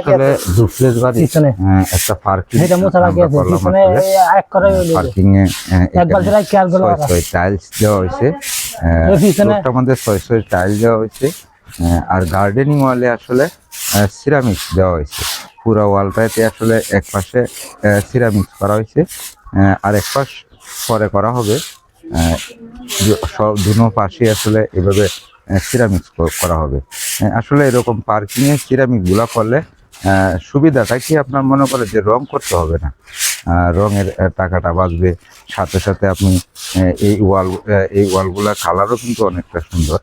আসলে ডুপ্লেস বাড়ি। একটা পার্কিং এটা মোছা বাকি আছে। পিছনে এক করে পার্কিং এ এক বালতি খেয়াল করো ওরা। টাইলস দেওয়া হয়েছে। পিছনে- মধ্যে ছয় ছয় টাইলস দেওয়া হয়েছে। আর গার্ডেনিং ওয়ালে আসলে সিরামিক্স দেওয়া হয়েছে। পুরো ওয়ালটাতে আসলে এক পাশে সিরামিক্স করা হয়েছে। আর এক পাশ পরে করা হবে। সব দুনো পাশে আসলে এভাবে সিরামিক্স করা হবে। আসলে এরকম পার্কিং এ সিরামিকগুলা করলে সুবিধাটা কি আপনার মনে করে যে রং করতে হবে না? রঙের টাকাটা বাঁচবে। সাথে সাথে আপনি এই ওয়াল এই ওয়ালগুলা কালারও কিন্তু অনেকটা সুন্দর।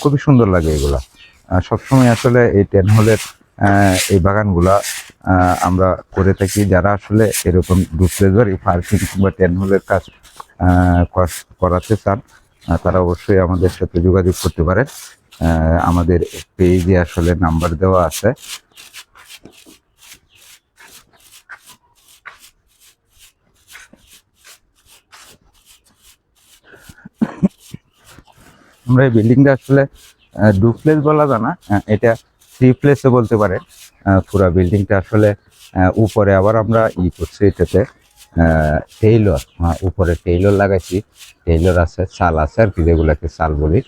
খুবই সুন্দর লাগে এগুলা। সবসময় আসলে এই টেন হলের এই বাগানগুলা আমরা করে থাকি। যারা আসলে এরকম ডুপ্লেজার পার্কিং কিংবা টেন হলের কাজ করাতে চান তারা অবশ্যই আমাদের সাথে যোগাযোগ করতে পারেন। আমাদের পেজে আসলে নাম্বার দেওয়া আছে। আমরা এই বিল্ডিংটা আসলে ডুপ্লেস বলা যায় না এটা থ্রি প্লেসে বলতে পারে। পুরো বিল্ডিংটা আসলে উপরে আবার আমরা ই করছি এটাতে টেইলর উপরে টেইলর লাগাইছি। টেইলর আছে, চাল আছে আর কি, যেগুলাকে চাল বলি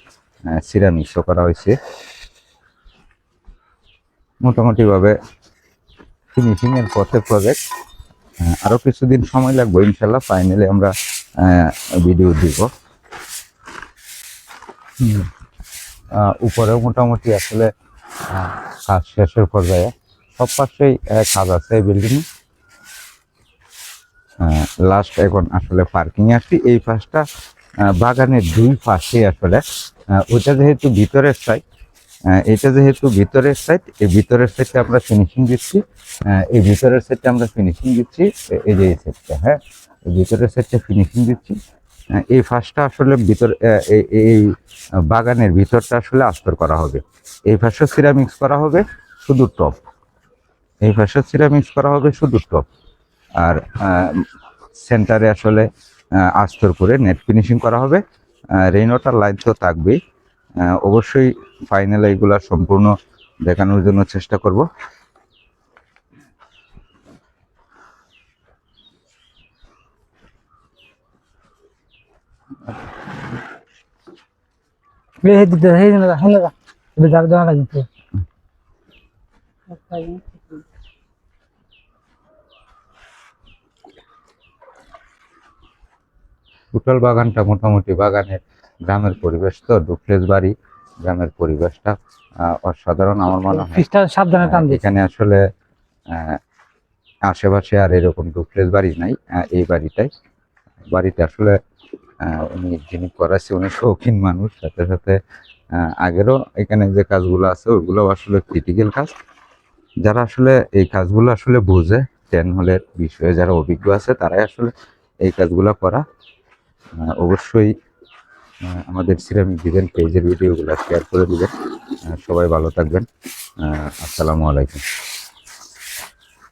সিরামিক্সও করা হয়েছে। মোটামুটি ভাবে ফিনিশিং এর পথে প্রজেক্ট আরও কিছুদিন সময় লাগবে, ইনশাল্লাহ ফাইনালি আমরা ভিডিও দিব। উপরেও মোটামুটি আসলে কাজ শেষের পর্যায়ে। সব পাশেই কাজ আছে এই বিল্ডিং লাস্ট এখন আসলে পার্কিং আসছি। এই পাশটা বাগানের দুই পাশে আসলে ওইটা যেহেতু ভিতরের সাইড এটা যেহেতু ভিতরের সাইড এই ভিতরের সাইডটা আমরা ফিনিশিং দিচ্ছি। এই ভিতরের সাইডটা আমরা ফিনিশিং দিচ্ছি। এই যে এই সাইডটা হ্যাঁ? ভিতরের সাইডটা ফিনিশিং দিচ্ছি। এই ফার্স্টটা আসলে ভিতর এই বাগানের ভিতরটা আসলে আস্তর করা হবে। এই পাশে সিরামিক্স করা হবে শুধু টপ। এই পাশে সিরামিক্স করা হবে শুধু টপ। আর সেন্টারে আসলে আস্তর করে নেট ফিনিশিং করা হবে। রেইন ওয়াটার লাইন তো থাকবেই। অবশ্যই ফাইনাল এইগুলা সম্পূর্ণ দেখানোর জন্য চেষ্টা করব এই হে দিতে হে না হে না এবার যাবে দেওয়া লাগবে টোটাল বাগানটা মোটামুটি বাগানের গ্রামের পরিবেশ তো ডুপ্লেস বাড়ি গ্রামের পরিবেশটা অসাধারণ আমার মনে হয়। সাবধানে টান এখানে আসলে আহ, আশেপাশে আর এরকম ডুপ্লেস বাড়ি নাই এই বাড়িটাই। বাড়িটা আসলে উনি যিনি করাছে উনি শৌখিন মানুষ। সাথে সাথে আগেরও এখানে যে কাজগুলো আছে ওইগুলো আসলে ক্রিটিক্যাল কাজ। যারা আসলে এই কাজগুলো আসলে বোঝে টেন হলের বিষয়ে যারা অভিজ্ঞ আছে, তারাই আসলে এই কাজগুলো করা। অবশ্যই আমাদের সিরামিক ডিজাইন পেজের ভিডিওগুলো শেয়ার করে দিবেন। সবাই ভালো থাকবেন। আসসালামু আলাইকুম।